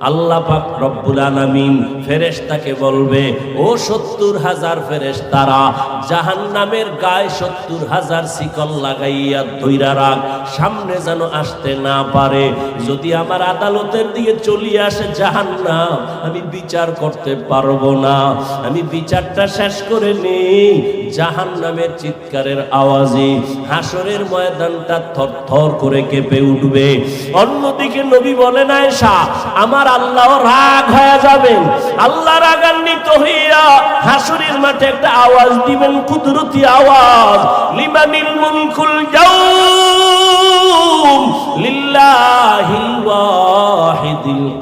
আল্লাহ পাক রব্বুল আলামিন ফেরেশতাকে বলবে, ও সত্তর হাজার ফেরেশতারা, জাহান্নামের গায়ে সত্তর হাজার শিকল লাগাইয়া ধইরা রাখ। সামনে যেন আসতে না পারে। যদি আমার আদালতের দিকে চলিয়ে আসে জাহান্নাম, আমি বিচার করতে পারব না। আমি বিচারটা শেষ করে নেই। জাহান্নামের চিৎকারের আওয়াজে হাসরের ময়দানটা থর থর করে কেঁপে উঠবে। অন্যদিকে নবী বলেন, আয়েশা, আমার আল্লাহ রাগ হয়ে যাবেন আল্লাহ রাগান্বিত হইয়া হাসরের মাঠে একটা আওয়াজ দিবেন, কুদরতি আওয়াজ। লিমানিল মুলকুল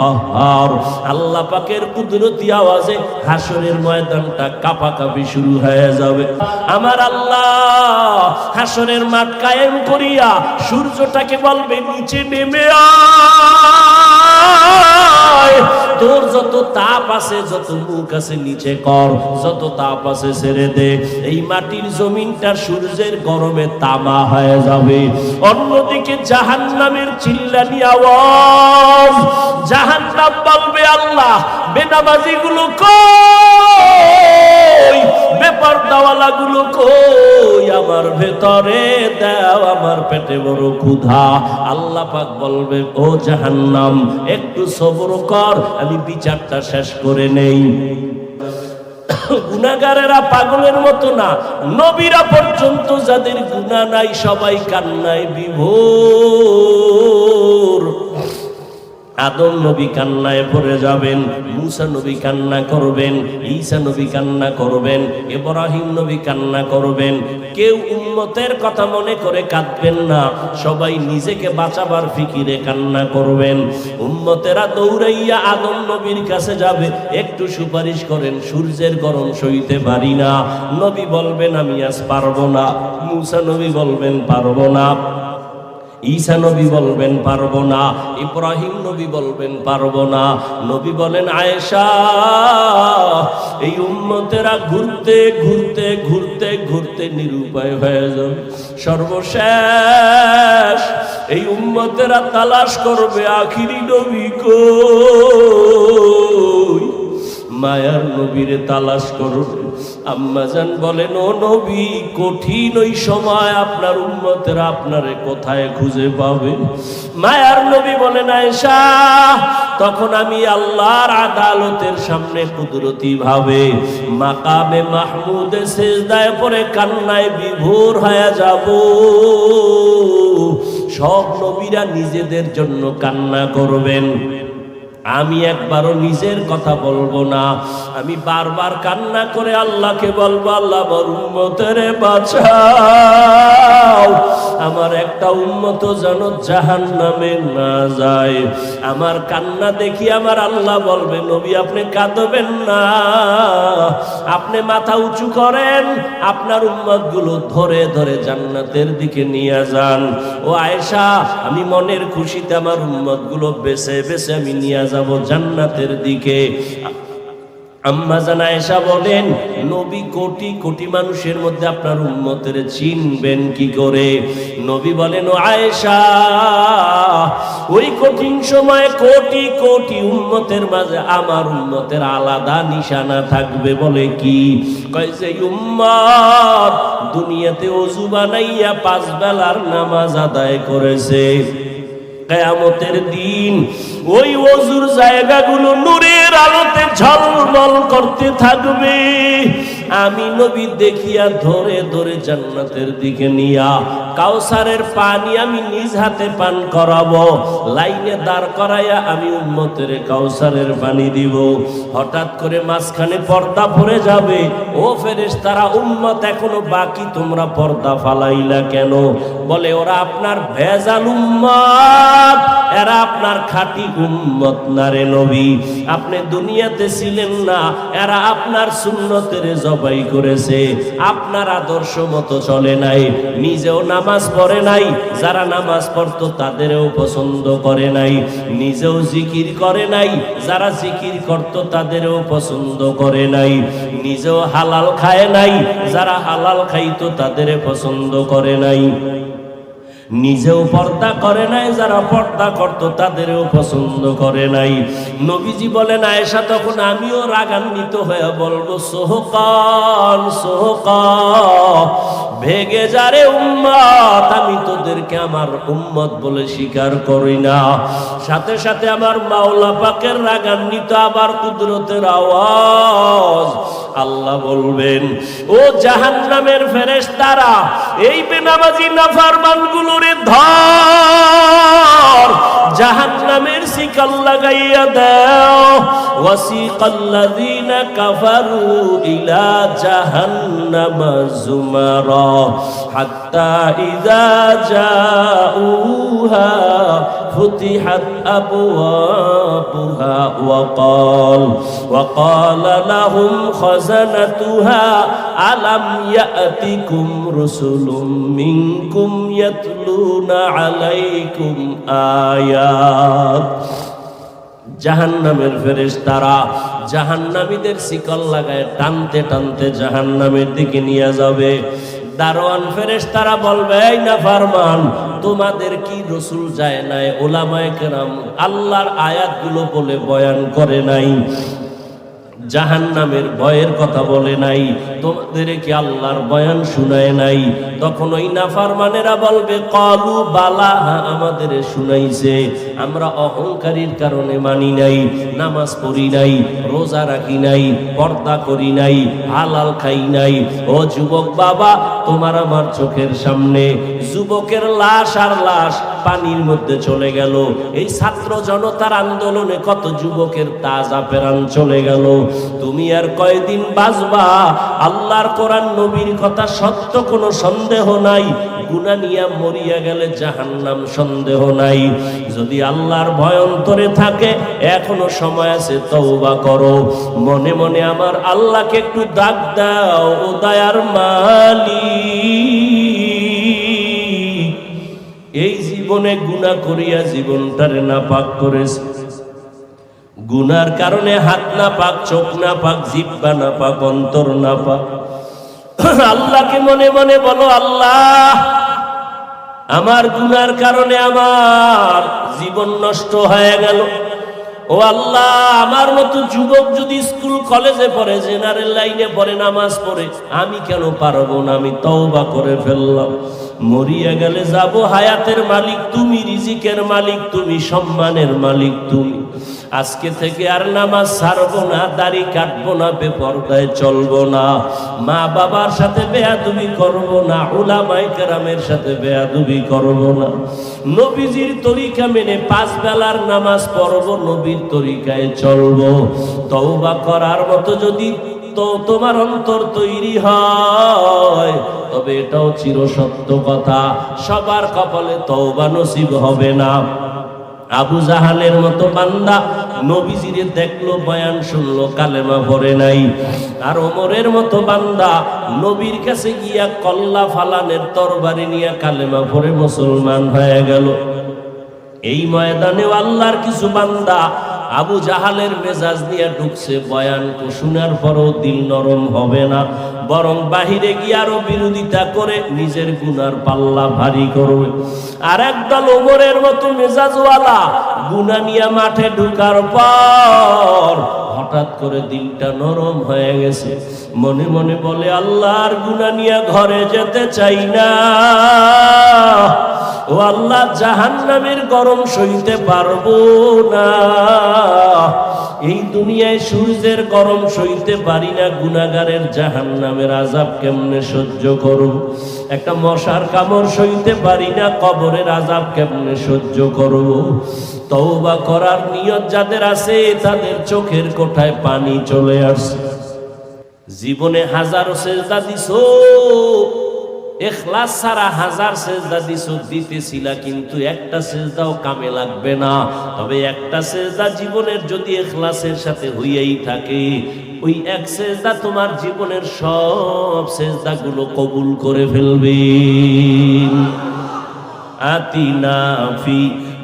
কাহ্হার আল্লাহ পাকের কুদরতি আওয়াজে হাসরের ময়দানটা কাঁপাকাঁপি শুরু হয়ে যাবে। আমার আল্লাহ হাসরের মাঠ কায়েম করিয়া সূর্যটাকে বলবে, নিচে নেমে তোর যত তাপ আছে, যত মুখ আছে, নিচে কর। যত তাপ আছে, ছেড়ে দে। এই মাটির জমিনটা সূর্যের গরমে তামা হয়ে যাবে। অন্যদিকে জাহান্নামের চিল্লানি আওয়াজ। জাহান্নাম বলবে, আল্লাহ বেনামাজি গুলো কই? বেপার দাওয়ালা গুলো কই? আমার ভেতরে দাও, আমার পেটে বড় ক্ষুধা। আল্লাহ পাক বলবে, ও জাহান্নাম, একটু সবর কর, আমি বিচারটা শেষ করে নেই। গুনাগারেরা পাগলের মতো না, নবীরা পর্যন্ত যাদের গুনাহ নাই, সবাই কান্নায় বিভোর। আদম নবী কান্নায় পড়ে যাবেন, মুসা নবী কান্না করবেন, ঈসা নবী কান্না করবেন, ইব্রাহিম নবী কান্না করবেন। কেউ উম্মতের কথা মনে করে কাঁদবেন না, সবাই নিজেকে বাঁচাবার ফিকিরে কান্না করবেন। উম্মতেরা দৌড়াইয়া আদম নবীর কাছে যাবে, একটু সুপারিশ করেন, সূর্যের গরম সইতে পারি না। নবী বলবেন, আমি আজ পারব না। মুসা নবী বলবেন, পারব না। ঈসা নবী বলবেন, পারব না। ইব্রাহিম নবী বলবেন, পারব না। নবী বলেন, আয়েশা, এই উম্মতেরা ঘুরতে ঘুরতে ঘুরতে ঘুরতে নিরুপায় হয়ে যাবে। সর্বশেষ এই উম্মতেরা তালাশ করবে, আখিরি নবী কই মায়ার নবীরে তালাশ করবে আম্মাজান বলেন, ও নবী, কঠিন ওই সময় আপনার উম্মতেরা আপনারে কোথায় খুঁজে পাবে? মায়ার নবী বলেন, আয়েশা, তখন আমি আল্লাহর আদালতের সামনে কুদরতি ভাবে মাকামে মাহমুদে সেজদায় পরে কান্নায় বিভোর হয়ে যাব। সব নবীরা নিজেদের জন্য কান্না করবেন। আমি একবারও নিজের কথা বলব না। আমি বারবার কান্না করে আল্লাহকে বলব, আল্লাহ বরুমতের বাঁচাও। আমার একটা উম্মত যেন জাহান নামে না যায়। আমার কান্না দেখি আমার আল্লাহ বলবে, নবী, আপনি কাঁদবেন না। আপনি মাথা উঁচু করেন, আপনার উম্মতগুলো ধরে ধরে জান্নাতের দিকে নিয়ে যান। ও আয়েশা, আমি মনের খুশিতে আমার উম্মতগুলো বেছে বেছে আমি নিয়ে যাব জান্নাতের দিকে। আম্মা জানা এসা বলেন, নবী কোটি কোটি মানুষের মধ্যে আপনার উন্মতের চিনবেন কি করে? নবী বলেন আয়েশা, ওই কঠিন সময়ে কোটি কোটি উন্মতের মাঝে আমার উন্মতের আলাদা নিশানা থাকবে বলে কি? কয় যে উম্মত দুনিয়াতে অজু বানাইয়া পাঁচ বেলার নামাজ আদায় করেছে। কেয়ামতের দিন ওই অজুর জায়গাগুলো নূরের আলোতে ঝলমল করতে থাকবে। আমি নবী দেখিয়া ধরে ধরে জান্নাতের দিকে নিয়া কাউসারের পানি আমি নিজ হাতে পান করাবো। লাইনে দাঁড় করাইয়া আমি উম্মতের কাউসারের পানি দিব। হঠাৎ করে মাঝখানে পর্দা পড়ে যাবে। ও ফেরেশ তারা উম্মত এখনও বাকি, তোমরা পর্দা ফালাইলা কেন? বলে, ওরা আপনার ভেজাল উম্মত। এরা আপনার খাঁটি উম্মত না রে নবী। আপনি দুনিয়াতে ছিলেন না, এরা আপনার সুন্নতের জবাই করেছে। আপনার আদর্শ মতো চলে নাই। নিজেও নামাজ পড়ে নাই, যারা নামাজ পড়তো তাদেরও পছন্দ করে নাই, নিজেও জিকির করে নাই, যারা জিকির করত তাদেরও পছন্দ করে নাই, নিজেও হালাল খায় নাই, যারা হালাল খাইতো তাদের পছন্দ করে নাই। নিজেও পর্দা করে নাই, যারা পর্দা করত তাদেরও পছন্দ করে নাই। নবীজি বলেন, আয়েশা তখন আমিও রাগান্বিত হয়ে বলব সোহকান সোহক ভেগে যারে উম্মত, আমি তোদেরকে আমার উম্মত বলে স্বীকার করি না। সাথে সাথে আমার মাওলা পাকের রাগান্বিত, আবার কুদরতের আওয়াজ। আল্লাহ বলবেন, ও জাহান্নামের ফেরেশতারা, এই বেনামাজি নাফারমান গুলোরে ধর। জাহান্নামের শিকল লাগাইয়া দাও ওয়াসিকাল্লাযীনা কাফারু ইলা জাহান্নাম যুমারা হাত্তা ইযা জাউহা ফুতিহাত আবওয়াবুহা ওয়াকাল وقال لهم خزنتها ألم يأتكم رسل منكم يتلون عليكم آيات জাহান্নামের ফেরেশতারা জাহান্নামীদের শিকল লাগায় টানতে টানতে জাহান্নামের দিকে নিয়ে যাবে দারোয়ান ফেরেশতারা বলবে, এই না ফারমান, তোমাদের কি রসুল যায় নাই, ওলামায় কেরাম আল্লাহর আয়াতগুলো বলে বয়ান করে নাই? জাহান নামের ভয়ের কথা বলে নাই তোমাদের কি আল্লাহর বয়ান শুনায় নাই। তখন ওই নাফারমানেরা বলবে, কলু বালা হ্যাঁ আমাদের শুনাইছে। আমরা অহংকারীর কারণে মানি নাই, নামাজ পড়ি নাই, রোজা রাখি নাই, পর্দা করি নাই, হালাল খাই নাই। ও যুবক বাবা, তোমার আমার চোখের সামনে। যুবকের লাশ আর লাশ পানির মধ্যে চলে গেল। এই ছাত্র জনতার আন্দোলনে কত যুবকের তাজা পেরান চলে গেল। তুমি আর কয়দিন বাঁচবা? আল্লাহর কোরআন, নবীর কথা সত্য কোনো সন্দেহ নাই। গুনা নিয়া মরিয়া গেলে জাহান্নাম সন্দেহ নাই। যদি আল্লাহর ভয় অন্তরে থাকে, এখনও সময় আছে, তওবা করো। মনে মনে আমার আল্লাহকে একটু দাগ দাও, ও দয়ার মালিক। এই জীবনে গুণা করিয়া জীবনটারে না পাক করেছে। গুনার কারণে হাত না পাক চোখ না পাক জিব্বা না পাক অন্তর না পাক আল্লাহকে মনে মনে বলো, আল্লাহ, আমার গুনার কারণে আমার জীবন নষ্ট হয়ে গেল। ও আল্লাহ, আমার মতো যুবক যদি স্কুল, কলেজে পড়ে, জেনারেল লাইনে পড়ে, নামাজ পড়ে, আমি কেন পারব না? আমি তওবা করে ফেললাম। মরিয়া গেলে যাব, হায়াতের মালিক তুমি, রিজিকের মালিক তুমি, সম্মানের মালিক তুমি। আজকে থেকে আর নামাজ ছাড়বো না, দাড়ি কাটবো না, বেপরদায় চলবো না। মা বাবার সাথে বেয়াদুবি করব না উলামাই কেরামের সাথে বেয়াদুবি করব না। নবীজির তরিকা মেনে পাঁচ বেলার নামাজ পড়ব, নবীর তরিকায় চলবো। তওবা করার মতো যদি তো তোমার অন্তর তৈরি হয়, তবে এটাও চির সত্য কথা। সবার কপালে তওবা নসিব হবে না। আবু জাহালের মতো বান্দা নবীজিরে দেখল, বয়ান শুনলো, কালেমা পড়ে নাই। আর ওমরের মতো বান্দা নবীর কাছে গিয়া কল্লা ফালানের তরবারি নিয়ে কালেমা পড়ে মুসলমান হয়ে গেল। এই ময়দানেও আল্লাহর কিছু বান্দা আবু জাহালের মেজাজ নিয়ে ঢুকছে, বয়ান তো শোনার পরও দিল নরম হবে না। বরং বাহিরে গিয়ে আরও বিরোধিতা করে, নিজের গুনার পাল্লা ভারী করবে। আর একদল ওমরের মতো মেজাজওয়ালা গুনা নিয়ে মাঠে ঢুকার পর হঠাৎ করে দিনটা নরম হয়ে গেছে। মনে মনে বলে, আল্লাহর গুনানিয়া ঘরে যেতে চাই না। ও আল্লাহ, জাহান্নামের গরম সইতে পারব না। এই দুনিয়ায় সূর্যের গরম সইতে পারি না গুনাগারের জাহান নামের আজাব কেমনে সহ্য করব একটা মশার কামড় সইতে পারি না, কবরের আজাব কেমনে সহ্য করব তওবা করার নিয়ত যাদের আছে, তাদের চোখের কোঠায় পানি চলে আসছে। জীবনে হাজারো সেজদা দিছো এখলাস সারা হাজার সেজদা দিছ, দিতেছিলা কিন্তু একটা সেজদাও কামে লাগবে না। তবে একটা সেজদা জীবনের যদি এখলাসের সাথে হইয়াই থাকে, ওই এক সেজদা তোমার জীবনের সব সেজদাগুলো কবুল করে ফেলবে। আতিনা ফি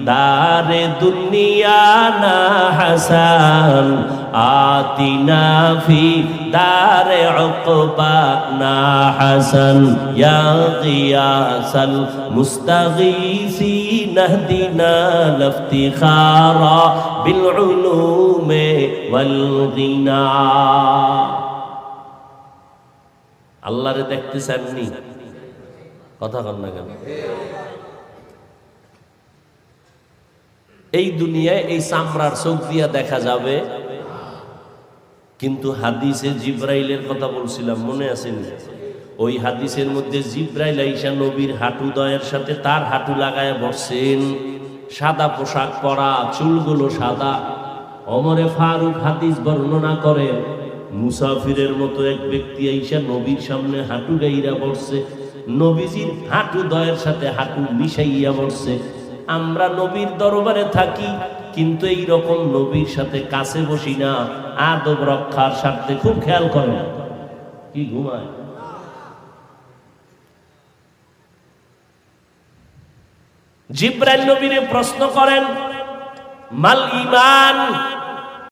দারে দুনিয়া না হাসান। আতিনা ফি দারে উকবা না হাসান। ইয়া গিয়াসাল মুস্তাগীসি নাহদিনা লাফতিখারা বিল উলুমে ওয়াল গিনা আল্লাহরে দেখতে চাননি? কথা কন না কেন? এই দুনিয়ায় এই চামড়ার চোখ দিয়া দেখা যাবে। কিন্তু হাদিসে জিব্রাইলের কথা বলছিলাম, মনে আছে ওই হাদিসের মধ্যে জিব্রাইল আইসা নবীর হাঁটু দয়ের সাথে তার হাঁটু লাগায় বসছেন। সাদা পোশাক পরা, চুলগুলো সাদা। অমরে ফারুক হাদিস বর্ণনা করেন মুসাফিরের মতো এক ব্যক্তি আইসা নবীর সামনে হাঁটু গাইরা বসছে। নবীজির হাঁটু দয়ের সাথে হাঁটু মিশাইয়া বসছে। আমরা নবীর দরবারে থাকি, কিন্তু এই রকম নবীর সাথে কাছে বসি না। আদব রক্ষার স্বার্থে খুব খেয়াল করে না। কি ঘুমায়? জিব্রাইল নবীরে প্রশ্ন করেন, মাল ইমান